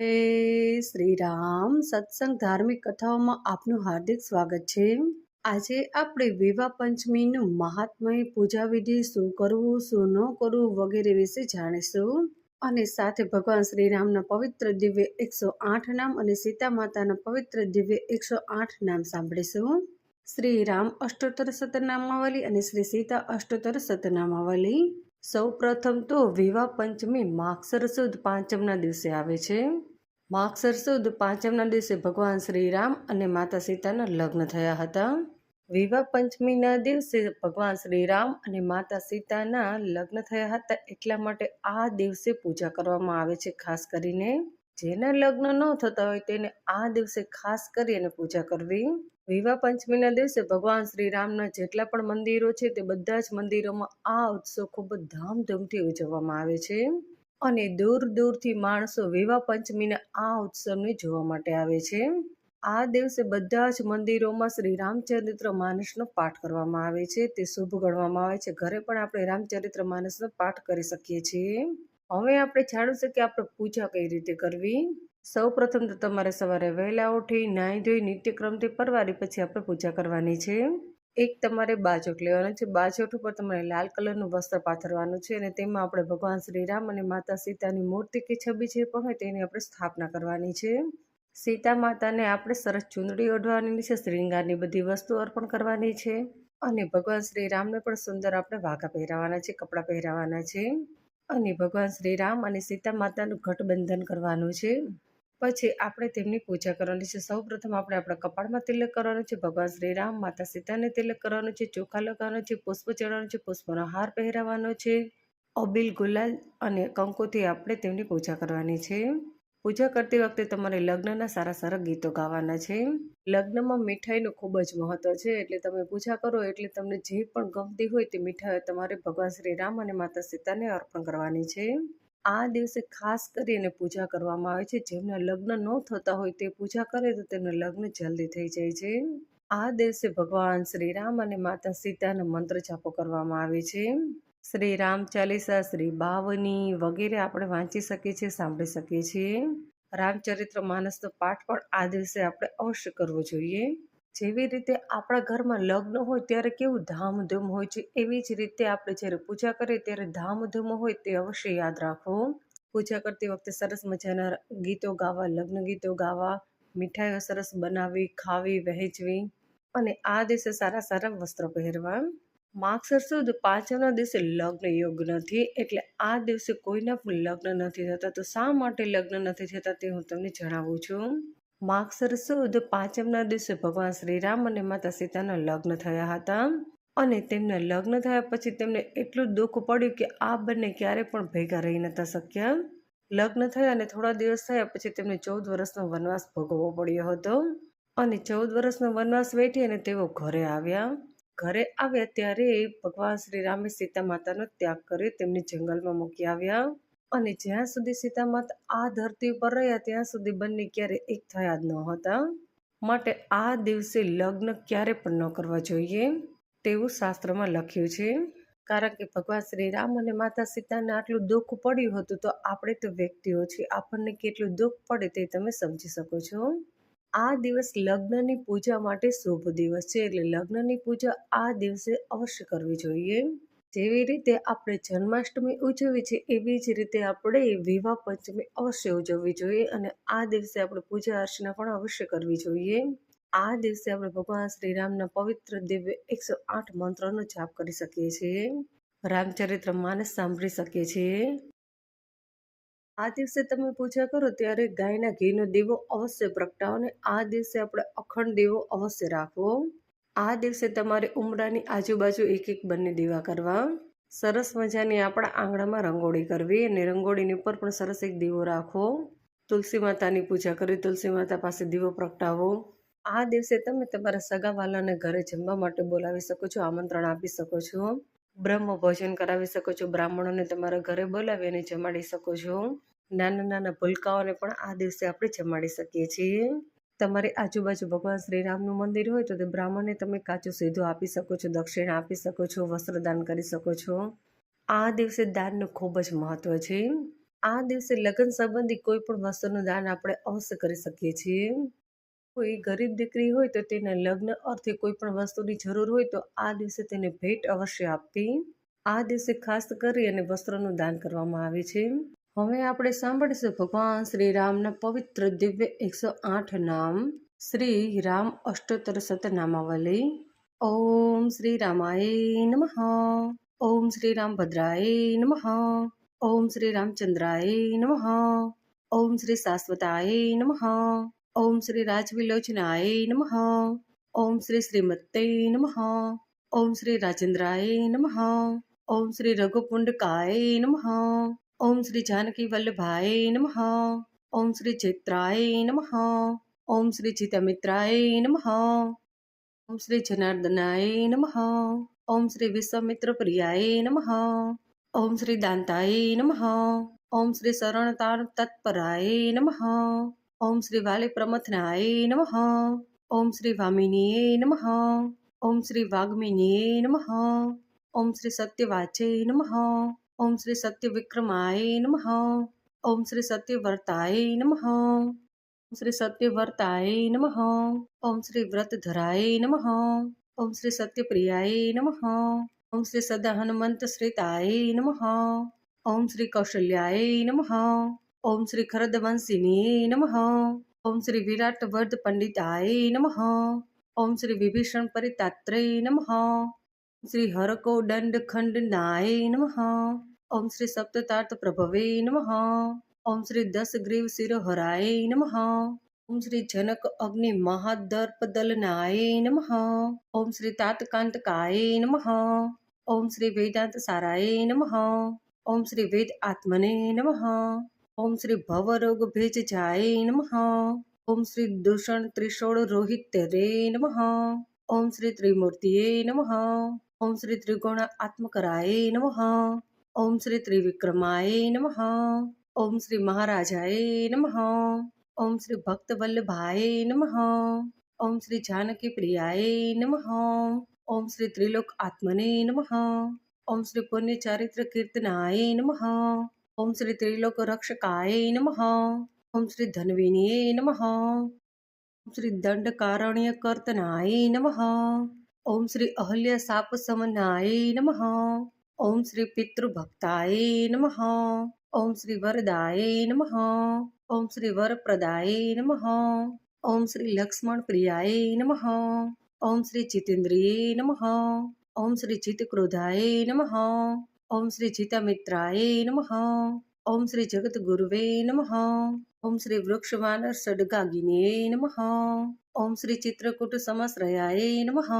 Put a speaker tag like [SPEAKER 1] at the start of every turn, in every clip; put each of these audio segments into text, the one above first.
[SPEAKER 1] હે શ્રી રામ સત્સંગ ધાર્મિક કથાઓમાં આપનું હાર્દિક સ્વાગત છે. આજે આપણે વિવાહ પંચમીનું મહાત્મય પૂજા વિધિ શું કરવું, શું ન કરવું વગેરે વિશે જાણીશું. અને સાથે ભગવાન શ્રી રામના પવિત્ર દિવ્ય એકસો આઠ નામ અને સીતા માતાના પવિત્ર દિવ્ય એકસો આઠ નામ સાંભળીશું. શ્રી રામ અષ્ટોત્તર સતનામાવલી અને શ્રી સીતા અષ્ટોત્તર સતનામાવલી સૌ પ્રથમ તો વિવાહ પંચમી માક્ષર સુદ પાંચમના દિવસે આવે છે. માક્ષર સુદ પાંચમના દિવસે ભગવાન શ્રી રામ અને માતા સીતાના લગ્ન થયા હતા. વિવાહ પંચમીના દિવસે ભગવાન શ્રી રામ અને માતા સીતાના લગ્ન થયા હતા એટલા માટે આ દિવસે પૂજા કરવામાં આવે છે, ખાસ કરીને જેના લગ્ન ન થતા હોય તેને આ દિવસે ખાસ કરી અને પૂજા કરવી. વિવાહ પંચમીના દિવસે ભગવાન શ્રી રામના જેટલા પણ મંદિરો છે તે બધા જ મંદિરોમાં આ ઉત્સવ ખૂબ જ ધામધૂમથી ઉજવવામાં આવે છે. અને દૂર દૂરથી માણસો વિવાહ પંચમીના આ ઉત્સવને જોવા માટે આવે છે. આ દિવસે બધા જ મંદિરોમાં શ્રી રામચરિત્ર માનસનો પાઠ કરવામાં આવે છે. તે શુભ ગણવામાં આવે છે. ઘરે પણ આપણે રામચરિત્ર માનસનો પાઠ કરી શકીએ છીએ. હવે આપણે જાણીશું કે આપણે પૂજા કઈ રીતે કરવી? સૌ પ્રથમ તો તમારે સવારે વહેલા ઉઠી, નાહી ધોઈ, નિત્યક્રમથી પરવારી પછી આપણે પૂજા કરવાની છે. એક તમારે બાજોટ લેવાનો છે. બાજોટ ઉપર તમારે લાલ કલરનું વસ્ત્ર પાથરવાનું છે અને તેમાં આપણે ભગવાન શ્રી રામ અને માતા સીતાની મૂર્તિ કે છબી જે પણ હોય તેની આપણે સ્થાપના કરવાની છે. સીતા માતાને આપણે સરસ ચૂંદડી ઓઢવાની છે શ્રીંગારની બધી વસ્તુ અર્પણ કરવાની છે. અને ભગવાન શ્રી રામને પણ સુંદર આપણે વાઘા પહેરાવાના છે, કપડાં પહેરાવાના છે. અને ભગવાન શ્રી રામ અને સીતા માતાનું ગઠબંધન કરવાનું છે. પછી આપણે તેમની પૂજા કરવાની છે. સૌ પ્રથમ આપણે આપણા કપાળમાં તિલક કરવાનું છે. ભગવાન શ્રી રામ માતા સીતાને તિલક કરવાનું છે. ચોખા લગાવવાનું છે. પુષ્પ ચડાવવાનું છે. પુષ્પનો હાર પહેરાવાનો છે. અબીલ ગુલાલ અને કંકુથી આપણે તેમની પૂજા કરવાની છે. પૂજા કરતી વખતે તમારે લગ્નના સારા સારા ગીતો ગાવાના છે. લગ્નમાં મીઠાઈનું ખૂબ જ મહત્વ છે, એટલે તમે પૂજા કરો, એટલે તમને જે પણ ગમતી હોય તે મીઠાઈ તમારે ભગવાન શ્રી રામ અને માતા સીતાને અર્પણ કરવાની છે. આ દિવસે ખાસ કરીને પૂજા કરવામાં આવે છે, જેમના લગ્ન ન થતા હોય તે પૂજા કરે તો તેમના લગ્ન જલ્દી થઈ જાય છે. આ દિવસે ભગવાન શ્રી રામ અને માતા સીતાના મંત્ર જાપો કરવામાં આવે છે. શ્રી રામ ચાલીસા, શ્રી બાવની વગેરે આપણે વાંચી શકીએ છીએ, સાંભળી શકીએ છીએ. રામચરિત્ર માનસનો પાઠ પણ આ દિવસે આપણે અવશ્ય કરવો જોઈએ. જેવી રીતે આપણા ઘરમાં લગ્ન હોય ત્યારે કેવું ધામધૂમ હોય છે, એવી જ રીતે આપણે જ્યારે પૂજા કરીએ ત્યારે ધામધૂમ હોય તે અવશ્ય યાદ રાખો. પૂજા કરતી વખતે સરસ મજાના ગીતો ગાવા, લગ્ન ગીતો ગાવા, મીઠાઈઓ સરસ બનાવી, ખાવી, વહેંચવી અને આ દિવસે સારા સારા વસ્ત્રો પહેરવા. માગસર સુદ પાંચમના દિવસે લગ્ન યોગ નથી, એટલે આ દિવસે કોઈના પણ લગ્ન નથી થતા. તો શા માટે લગ્ન નથી થતા તે હું તમને જણાવું છું. માગસર સુદ પાંચમના દિવસે ભગવાન શ્રી રામ અને માતા સીતાના લગ્ન થયા હતા. અને તેમના લગ્ન થયા પછી તેમને એટલું દુઃખ પડ્યું કે આ બંને ક્યારે પણ ભેગા રહી નતા શક્યા. લગ્ન થયા અને થોડા દિવસ થયા પછી તેમને ચૌદ વર્ષનો વનવાસ ભોગવવો પડ્યો હતો. અને ચૌદ વર્ષનો વનવાસ વેઠી અને તેઓ ઘરે આવ્યા. ઘરે આવ્યા ત્યારે ભગવાન શ્રી રામે સીતા માતાનો ત્યાગ કરી તેમને જંગલમાં મૂકી આવ્યા. અને જ્યાં સુધી સીતા માતા આ ધરતી ઉપર રહ્યા, ત્યાં સુધી બંને ક્યારે એક થયા જ ન હતા. માટે આ દિવસે લગ્ન ક્યારે પણ ન કરવા જોઈએ, તેવું શાસ્ત્રમાં લખ્યું છે. કારણ કે ભગવાન શ્રી રામ અને માતા સીતાને આટલું દુઃખ પડ્યું હતું, તો આપણે તો વ્યક્તિઓ છીએ, આપણને કેટલું દુઃખ પડે તે તમે સમજી શકો છો. આ દિવસ લગ્નની પૂજા માટે શુભ દિવસ છે. એટલે લગ્નની પૂજા આ દિવસે અવશ્ય કરવી જોઈએ. જેવી રીતે આપણે જન્માષ્ટમી ઉજવીએ છીએ, એવી જ રીતે આપણે વિવાહ પંચમી અવશ્ય ઉજવવી જોઈએ અને આ દિવસે આપણે પૂજા અર્ચના પણ અવશ્ય કરવી જોઈએ. આ દિવસે આપણે ભગવાન શ્રી રામના પવિત્ર દિવ્ય એકસો આઠ મંત્રોનો જાપ કરી શકીએ છીએ. રામચરિત્ર માનસ સાંભળી શકીએ છીએ. આ દિવસે તમે પૂજા કરો ત્યારે ગાયના ઘીનો દીવો અવશ્ય પ્રગટાવો અને આ દિવસે આપણે અખંડ દીવો અવશ્ય રાખવો. આ દિવસે તમારે ઉમરાની આજુબાજુ એક એક બંને દીવા કરવા. સરસ મજાની આપણા આંગણામાં રંગોળી કરવી અને રંગોળીની ઉપર પણ સરસ એક દીવો રાખવો. તુલસી માતાની પૂજા કરવી, તુલસી માતા પાસે દીવો પ્રગટાવો. આ દિવસે તમે તમારા સગાવાલાને ઘરે જમવા માટે બોલાવી શકો છો, આમંત્રણ આપી શકો છો. બ્રહ્મ ભોજન કરાવી શકો છો. બ્રાહ્મણોને તમારા ઘરે બોલાવી અને જમાડી શકો છો. નાના નાના ભૂલકાઓને પણ આ દિવસે આપણે જમાડી શકીએ છીએ. તમારી આજુબાજુ ભગવાન શ્રીરામનું મંદિર હોય તો તે બ્રાહ્મણને તમે કાચું સીધું આપી શકો છો, દક્ષિણા આપી શકો છો વસ્ત્રદાન કરી શકો છો. આ દિવસે દાનનું ખૂબ જ મહત્વ છે. આ દિવસે લગ્ન સંબંધી કોઈ પણ વસ્તુનું દાન આપણે અવશ્ય કરી શકીએ છીએ. કોઈ ગરીબ દીકરી હોય તો તેના લગ્ન અર્થે કોઈ પણ વસ્તુની જરૂર હોય તો આ દિવસે તેને ભેટ અવશ્ય આપવી. આ દિવસે ખાસ કરી અને વસ્ત્રનું દાન કરવામાં આવે છે. હવે આપણે સાંભળીશું ભગવાન શ્રી રામના પવિત્ર દિવ્ય એકસો આઠ નામ. શ્રી રામ અષ્ટોત્તર સતનામાવલી. ઓમ શ્રી રામાય નમઃ. ઓમ શ્રી રામ ભદ્રાય નમઃ. ઓમ શ્રી રામચંદ્રાય નમઃ. ઓમ શ્રી શાશ્વતાય નમઃ. ઓમ શ્રી રાજવિલોચનાય નમઃ ઓમ શ્રી શ્રીમતે નમઃ ઓમ શ્રી રાજેન્દ્રાય નમઃ ઓમ શ્રી રઘુપુંડકાય નમઃ ઓમ શ્રી જાનકી વલ્લભાય નમઃ ઓમ શ્રી ચૈત્રાય નમઃ ઓમ શ્રી ચિતમિત્રાય નમઃ ઓમ શ્રી જનાર્દનાય નમઃ ઓમ શ્રી વિશ્વામિત્ર પ્રિયાય નમઃ ઓમ શ્રી દાંતાય નમઃ ઓમ શ્રી શરણતાર તત્પરાય નમઃ ઓમ શ્રી વાલી પ્રમથનાય નમઃ ઓમ શ્રી વામિનીય નમઃ ઓમ શ્રી વાગ્મિનીય નમઃ ઓમ શ્રી સત્યવાચે નમઃ ઓમ શ્રી સત્યવિક્રમાય નમઃ ઓમ શ્રી સત્યવર્તાય નમઃ શ્રી સત્યવર્તાય નમઃ ઓમ શ્રી વ્રતધરાય નમઃ ઓમ શ્રી સત્યપ્રિયાય નમઃ ઓમ શ્રી સદા હનુમંત શ્રીતાય નમઃ ઓમ શ્રી કૌશલ્યાય નમઃ ઓમ શ્રી ખરદવંશિની નમઃ. ઓમ શ્રી વિરાટ વર્ધ પંડિતાય નમઃ. ઓમ શ્રી વિભીષણ પરિતાત્રય નમઃ. શ્રી હરકો દંડ ખંડનાય નમઃ. ઓમ શ્રી સપ્તતાર્થ પ્રભવે નમઃ. ઓમ શ્રી દસ ગ્રીવ શિરોહરાય નમઃ. ઓમ શ્રી જનક અગ્નિ મહાદર્પદલનાય નમઃ. ઓમ શ્રી તાતકાંતકાય નમઃ. ઓમ શ્રી વેદાંત સારાય નમઃ. ઓમ શ્રી વેદ આત્મને નમઃ. ઓમ શ્રી ભવરોગ ભેજ જાય નમઃ ઓમ શ્રી દૂષણ ત્રિશોળ રોહિત રે નમઃ ઓમ શ્રી ત્રિમૂર્તિએ નમઃ ઓમ શ્રી ત્રિગુણ આત્મકરાય નમઃ ઓમ શ્રી ત્રિવિક્રમાય નમઃ ઓમ શ્રી મહારાજાય નમઃ ઓમ શ્રી ભક્તવલ્લભાય નમઃ ઓમ શ્રી જાનકી પ્રિયાય નમઃ ઓમ શ્રી ત્રિલોક આત્મને નમઃ ઓમ શ્રી પુણ્ય ચારિત્ર કીર્તનાય નમઃ ઓમ શ્રી ત્રિલોક રક્ષકાય નમઃ ઓમ શ્રી ધન્વિનીય નમઃ ઓમ શ્રી દંડકારણ્ય કર્તનાય નમઃ ઓમ શ્રી અહલ્ય સાપ સમનાય નમઃ ઓમ શ્રી પિતૃભક્તાય નમઃ ઓમ શ્રી વરદાય નમઃ ઓમ શ્રી વરપ્રદાય નમઃ ઓમ શ્રી લક્ષ્મણ પ્રિયાય નમઃ ઓમ શ્રી જીતેન્દ્રિય નમઃ ઓમ શ્રી ચિતક્રોધાય નમઃ ઓમ શ્રી ચિતામિત્રાય નમઃ ઓમ શ્રી જગતગુરુવે નમઃ ઓમ શ્રી વૃક્ષવાનર સડગાગિને નમઃ ઓમ શ્રી ચિત્રકૂટ સમસ્રયાય નમઃ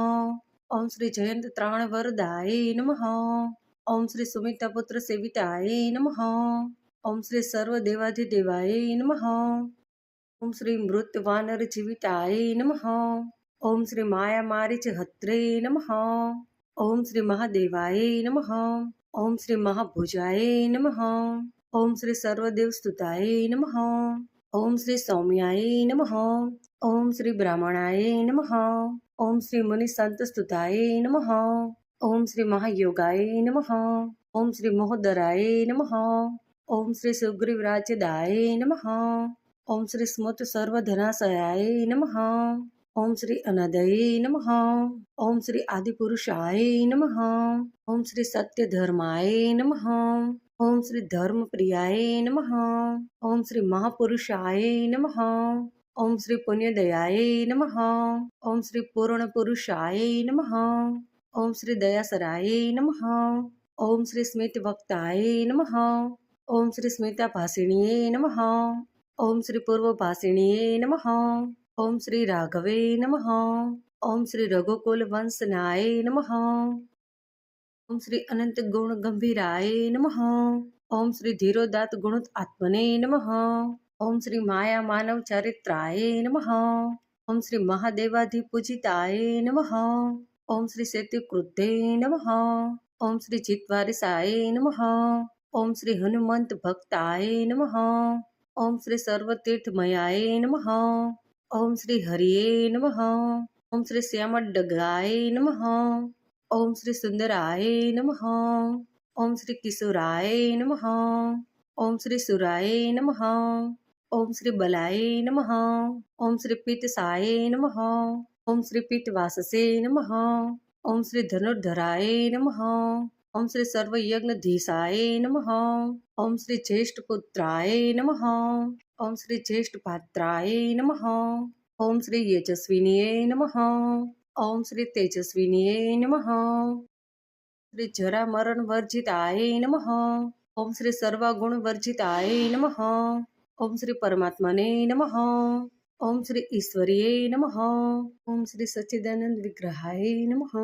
[SPEAKER 1] ઓમ શ્રી જયંત ત્રાણ વરદાય નમઃ ઓમ શ્રી સુમિતાપુત્ર સેવિતાય નમઃ ઓમ શ્રી સર્વદેવાધિદેવાય નમઃ ઓમ શ્રી મૃત વાનર જીવિતાય નમઃ ઓમ શ્રી માયા મારીચ હત્રે નમઃ ઓમ શ્રી મહાદેવાય નમઃ ઓમ શ્રી મહાભુજાય નમઃ. ઓમ શ્રી સર્વદેવ સ્તુતાય નમઃ. ઓમ શ્રી સૌમ્યાય નમઃ. ઓમ શ્રી બ્રાહ્મણાય નમઃ. ઓમ શ્રી મુનિ સંત સ્તુતાય નમઃ. ઓમ શ્રી મહાયોગાય નમઃ. ઓમ શ્રી મહોદરાય નમઃ. ઓમ શ્રી સુગ્રીવરાજદાય નમઃ. ઓમ શ્રી સ્મૃત સર્વધનાશયાય નમઃ. ઓમ શ્રી અનાદય નમઃ ઓમ શ્રી આદિપુરુષાય નમઃ ઓમ શ્રી સત્યધર્માય નમઃ ઓમ શ્રી ધર્મપ્રિયાય નમઃ ઓમ શ્રી મહાપુરુષાય નમઃ ઓમ શ્રી પુણ્યદયાય નમઃ ઓમ શ્રી પૂર્ણ પુરુષાય નમઃ ઓમ શ્રી દયાસરાય નમઃ ઓમ શ્રી સ્મિત વક્તાય નમઃ ઓમ શ્રી સ્મિતા ભાસિણીએ નમઃ ઓમ શ્રી પૂર્વ ભાસિણીએ નમઃ ઓમ શ્રી રાઘવે નમઃ ઓમ શ્રી રઘુકુલ વંશનાય નમઃ ઓમ શ્રી અનંત ગુણ ગંભીરાય નમઃ ઓમ શ્રી ધીરોદાત ગુણોત આત્મને નમઃ ઓમ શ્રી માયા માનવ ચરિત્રાય નમઃ ઓમ શ્રી મહાદેવાધિપૂજિતાય નમઃ ઓમ શ્રી સેતુકૃતે નમઃ ઓમ શ્રી ચિત્વારિસાય નમઃ ઓમ શ્રી હનુમંત ભક્તાય નમઃ ઓમ શ્રી સર્વતીર્થમયાય નમઃ ઓમ શ્રી હરિયે નમઃ ઓમ શ્રી શ્યામડ્ડગાય નમઃ ઓમ શ્રી સુંદરાય નમઃ ઓમ શ્રી કિશોરાય નમઃ ઓમ શ્રી સુરાય નમઃ ઓમ શ્રી બલાય નમઃ ઓમ શ્રી પિત્તસાય નમઃ ઓમ શ્રી પિત્તવાસસે નમઃ ઓમ શ્રી ધનુર્ધરાય નમઃ ઓમ શ્રી સર્વયજ્ઞધીસાય નમઃ ઓમ શ્રી જ્યેષ્ઠપુત્રાય નમઃ ઓમ શ્રી જ્યેષ્ઠપાત્રાય નમઃ ઓમ શ્રી યજસ્વિનીય નમઃ ઓમ શ્રી તેજસ્વિનીય નમઃ શ્રી જરા મરણ વર્જિતાય નમઃ ઓમ શ્રી સર્વગુણ વર્જિતાય નમઃ ઓમ શ્રી પરમાત્માને નમઃ ઓમ શ્રી ઈશ્વરીય નમઃ ઓમ શ્રી સચ્ચિદાનંદ વિગ્રહાય નમઃ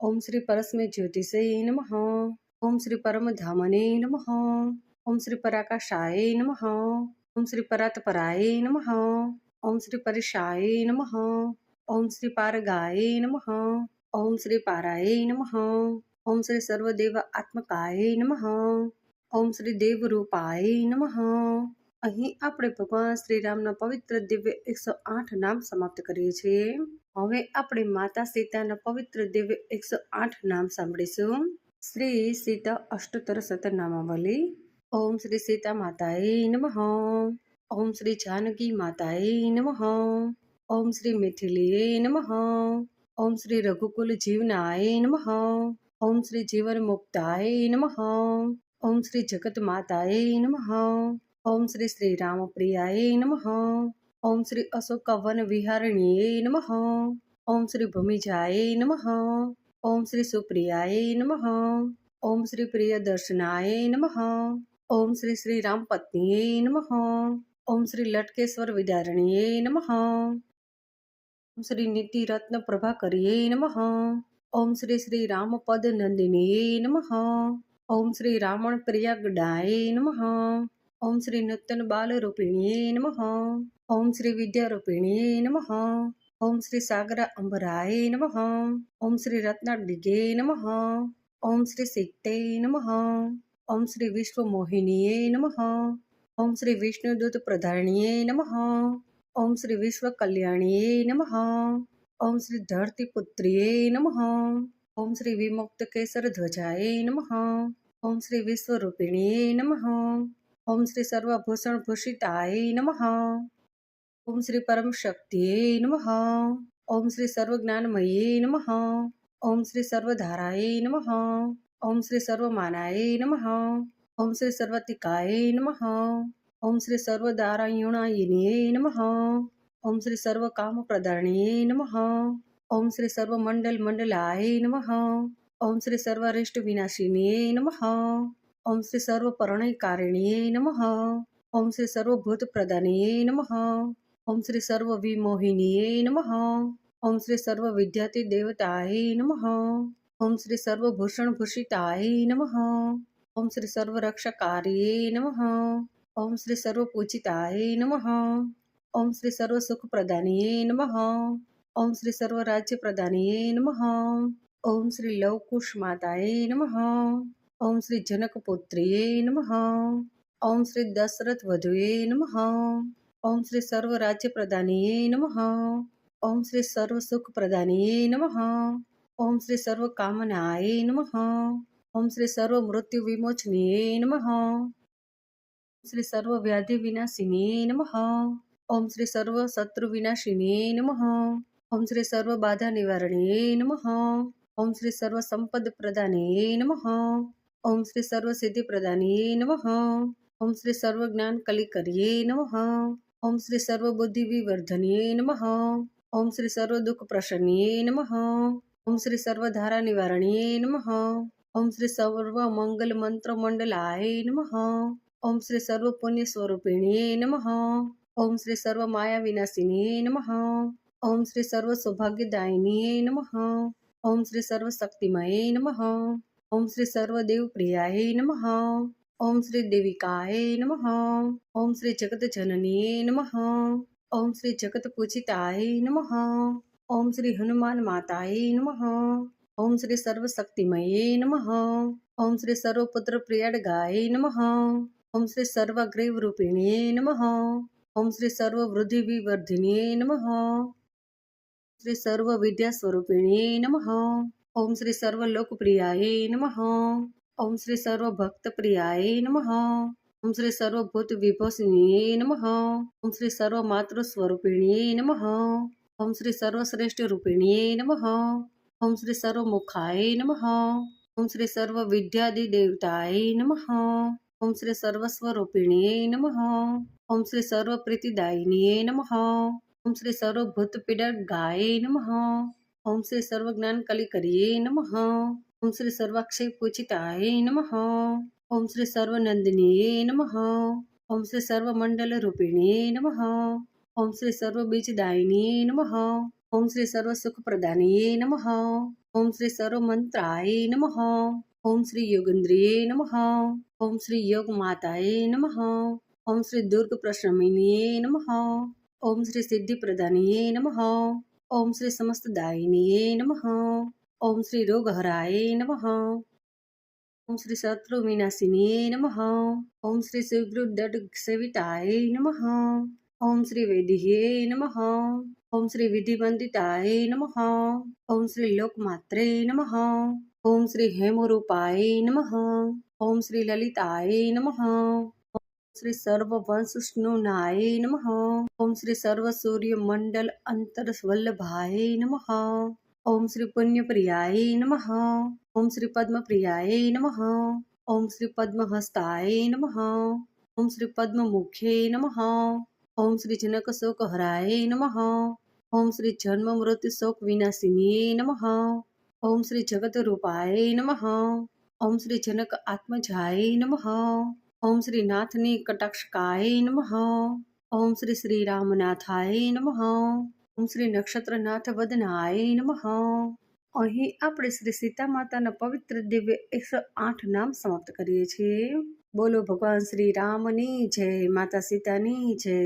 [SPEAKER 1] ઓમ શ્રી પરસ્મે જ્યોતિષે નમઃ ઓમ શ્રી પરમધામને નમઃ ઓમ શ્રી પરાકાશાય નમઃ ઓમ શ્રી પરાત્પરાય નમઃ ઓમ શ્રી પરિશાય નમઃ ઓમ શ્રી પારગાય નમઃ ઓમ શ્રી પારાય નમઃ ઓમ શ્રી સર્વદેવ આત્મકાય નમઃ ઓમ શ્રી દેવરૂપાય નમઃ અહીં આપણે ભગવાન શ્રી રામના પવિત્ર દિવ્ય એકસો આઠ નામ સમાપ્ત કરીએ છીએ. હવે આપણે માતા સીતાના પવિત્ર દિવ્ય એકસો આઠ નામ સાંભળીશું. શ્રી સીતા અષ્ટોત્તર સતનામાવલી ઓમ શ્રી સીતા માતાએ નમઃ ઓમ શ્રી જાનકી માતાએ નમઃ ઓમ શ્રી મિથિલીએ નમઃ ઓમ શ્રી રઘુકુલ જીવનાય નમઃ ઓમ શ્રી જીવન મુક્તાય નમઃ ઓમ શ્રી જગત માતાએ નમઃ ઓમ શ્રી શ્રી રામપ્રિયાય નમઃ ઓમ શ્રી અશોકવન વિહારણીએ નમઃ ઓમ શ્રી ભૂમિજાય નમઃ ઓમ શ્રી સુપ્રિયાય નમઃ ઓમ શ્રી પ્રિયદર્શનાય નમઃ ઓમ શ્રી શ્રી રામપત્નીએ નમઃ ઓમ શ્રી લટકેશ્વર વિદારણીએ નમઃ ઓમ શ્રી નીતિરત્ન પ્રભાકરીએ નમઃ ઓમ શ્રી શ્રી રામપદ નંદિનીએ નમઃ ઓમ શ્રી રામણ પ્રિયગડાય નમઃ ઓમ શ્રી નૂતન બાલરૂપિણીએ નમઃ ઓમ શ્રી વિદ્યારૂપિણીએ નમઃ ઓમ શ્રી સાગર અંબરાય નમઃ ઓમ શ્રી રત્નાડિગે નમઃ ઓમ શ્રી સિત્તે નમઃ ઓમ શ્રી વિશ્વમોહિનીએ નમઃ ઓમ શ્રી વિષ્ણુદૂત પ્રધારણીએ નમઃ ઓમ શ્રી વિશ્વ કલ્યાણીએ નમઃ ઓમ શ્રી ધરતીપુત્રીએ નમઃ ઓમ શ્રી વિમુક્ત કેસર ધ્વજાએ નમઃ ઓમ શ્રી વિશ્વરૂપિણીએ નમઃ ઓમ શ્રી સર્વભૂષણ ભૂષિતાય નમઃ ઓમ શ્રી પરમ શક્તિએ નમઃ ઓમ શ્રી સર્વજ્ઞાનમયે નમઃ ઓમ શ્રી સર્વધારાય નમઃ ઓમ શ્રી સર્વમાનાય નમઃ ઓમ શ્રી સર્વતિકાય નમઃ ઓમ શ્રી સર્વદારાયણાયિનીએ નમઃ ઓમ શ્રી સર્વકામપ્રદાણીએ નમઃ ઓમ શ્રી સર્વમંડલ મંડલાય નમઃ ઓમ શ્રી સર્વરિષ્ટ વિનાશિનીએ નમઃ ઓમ શ્રી સર્વપરણયકારિણીએ નમઃ ઓમ શ્રી સર્વભૂત પ્રદાનીએ નમઃ ઓમ શ્રી સર્વ વિમોહિનીએ નમઃ ઓમ શ્રી સર્વ વિદ્યાતિ દેવતાય નમઃ ઓમ શ્રી સર્વભૂષણ ભૂષિતાય નમઃ ઓમ શ્રી સર્વ રક્ષકાર્યે નમઃ ઓમ શ્રી સર્વ પૂજિતાય નમઃ ઓમ શ્રી સર્વ સુખ પ્રદાનીએ નમઃ ઓમ શ્રી સર્વ રાજ્ય પ્રદાનીએ નમઃ ઓમ શ્રી લવકુશ માતાએ નમઃ ઓમ શ્રી જનક પુત્રીએ નમઃ ઓમ શ્રી દશરથ વધુએ નમઃ ઓમ શ્રી સર્વ રાજ્ય પ્રદાનીએ નમઃ ઓમ શ્રી સર્વ સુખ પ્રદાનીએ નમઃ ઓમ શ્રી સર્વ કામનાય નમઃ ઓમ શ્રી સર્વ મૃત્યુ વિમોચનીય નમઃ શ્રી સર્વ વ્યાધિ વિનાશિની નમઃ ઓમ શ્રી સર્વ શત્રુ વિનાશિની નમઃ ઓમ શ્રી સર્વ બાધા નિવારણી નમઃ ઓમ શ્રી સર્વ સંપદ પ્રદાની નમઃ ઓમ શ્રી સર્વ સિદ્ધિ પ્રદાની નમઃ ઓમ શ્રી સર્વ જ્ઞાન કલિકરીએ નમઃ ઓમ શ્રી સર્વ બુદ્ધિ વિવર્ધનીય નમઃ ઓમ શ્રી સર્વ દુઃખ પ્રસન્નીય નમઃ ઓમ શ્રી સર્વ ધારા નિવારણીય નમઃ ઓમ શ્રી સર્વ મંગલ મંત્ર મંડલાય નમઃ ઓમ શ્રી સર્વ પુણ્ય સ્વરૂપિણીએ નમઃ ઓમ શ્રી સર્વ માયા વિનાશિનીય નમઃ ઓમ શ્રી સર્વ સૌભાગ્યદાયિનીએ નમઃ ઓમ શ્રી સર્વ શક્તિમયે નમઃ ઓમ શ્રી સર્વ દેવપ્રિયાય નમઃ ઓમ શ્રી દેવિકાય નમઃ ઓમ શ્રી જગત જનનીએ નમઃ ઓમ શ્રી જગત પૂજિતાય નમઃ ઓમ શ્રી હનુમાન માતાય નમઃ. ઓમ શ્રી સર્વ શક્તિમયે નમઃ. ઓમ શ્રી સર્વપુત્ર પ્રિયાડગાય નમઃ. ઓમ શ્રી સર્વગ્રીવ રૂપિણીય નમઃ. ઓમ શ્રી સર્વ વૃદ્ધિ વિવર્ધિનીય નમઃ. શ્રી સર્વ વિદ્યા સ્વરૂપિણીય નમઃ. ઓમ શ્રી સર્વ લોકપ્રિયાય નમઃ. ઓમ શ્રી સર્વ ભક્ત પ્રિયાય નમઃ. ઓમ શ્રી સર્વભૂત વિભોસિનીએ નમઃ. ઓમ શ્રી સર્વમાતૃ સ્વરૂપિણીએ નમઃ. ઓમ શ્રી સર્વશ્રેષ્ઠ રૂપિણીએ નમઃ ઓમ શ્રી સર્વમુખાય નમઃ ઓમ શ્રી સર્વ વિદ્યાદિ દેવતાય નમઃ ઓમ શ્રી સર્વસ્વરૂપિણીએ નમઃ ઓમ શ્રી સર્વ પ્રીતિદાયિનીએ નમઃ ઓમ શ્રી સર્વભૂત પીડગાય નમઃ ઓમ શ્રી સર્વ જ્ઞાન કલિકરીએ નમઃ ઓમ શ્રી સર્વાક્ષય પૂજિતાય નમઃ ઓમ શ્રી સર્વનંદનીએ નમઃ ઓમ શ્રી સર્વમંડલ રૂપિણીએ નમઃ ઓમ શ્રી સર્વ બીજદાયિનીએ નમઃ ઓમ શ્રી સર્વ સુખપ્રદાનીએ નમઃ ઓમ શ્રી સર્વ મંત્રાય નમઃ ઓમ શ્રી યોગેન્દ્રિય નમઃ ઓમ શ્રી યોગ માતાએ નમઃ ઓમ શ્રી દુર્ગ પ્રશમિનીએ નમઃ ઓમ શ્રી સિદ્ધિ પ્રદાનીએ નમઃ ઓમ શ્રી સમસ્ત દાયિનીએ નમઃ ઓમ શ્રી રોગહરાય નમઃ ઓમ શ્રી શત્રુ વિનાશિનીએ નમઃ ઓમ શ્રી શિવગૃદડ સેવિતાય નમઃ ઓમ શ્રી વૈદિહ્યે નમઃ ઓમ શ્રી વિધિવંદિતાય નમઃ ઓમ શ્રી લોકમાત્રે નમઃ ઓમ શ્રી હેમરૂપાય નમઃ ઓમ શ્રી લલિતાય નમઃ શ્રી સર્વ વંશસ્નુનાય નમઃ ઓમ શ્રી સર્વ સૂર્ય મંડલ અંતર વલ્લભાય નમઃ ઓમ શ્રી પુણ્યપ્રિયાય નમઃ ઓમ શ્રી પદ્મપ્રિયાય નમઃ ઓમ શ્રી પદ્મહસ્તાય નમઃ ઓમ શ્રી પદ્મમુખે નમઃ ઓમ શ્રી જનક શોક હરાય નમઃ. ઓમ શ્રી જન્મ મૃત્યુ શોક વિનાશિનીએ નમઃ. ઓમ શ્રી જગત રૂપાય નમઃ. ઓમ શ્રી જનક આત્મજાય નમઃ. ઓમ શ્રી નાથની કટાક્ષકાય નમઃ. ઓમ શ્રી શ્રી રામનાથાય નમઃ. ઓમ શ્રી નક્ષત્રનાથ વદનાય નમઃ. અહીં આપણે શ્રી સીતા માતાના પવિત્ર દિવ્ય એકસો આઠ નામ સમાપ્ત કરીએ છીએ. બોલો ભગવાન શ્રી રામની જય માતા સીતાની જય.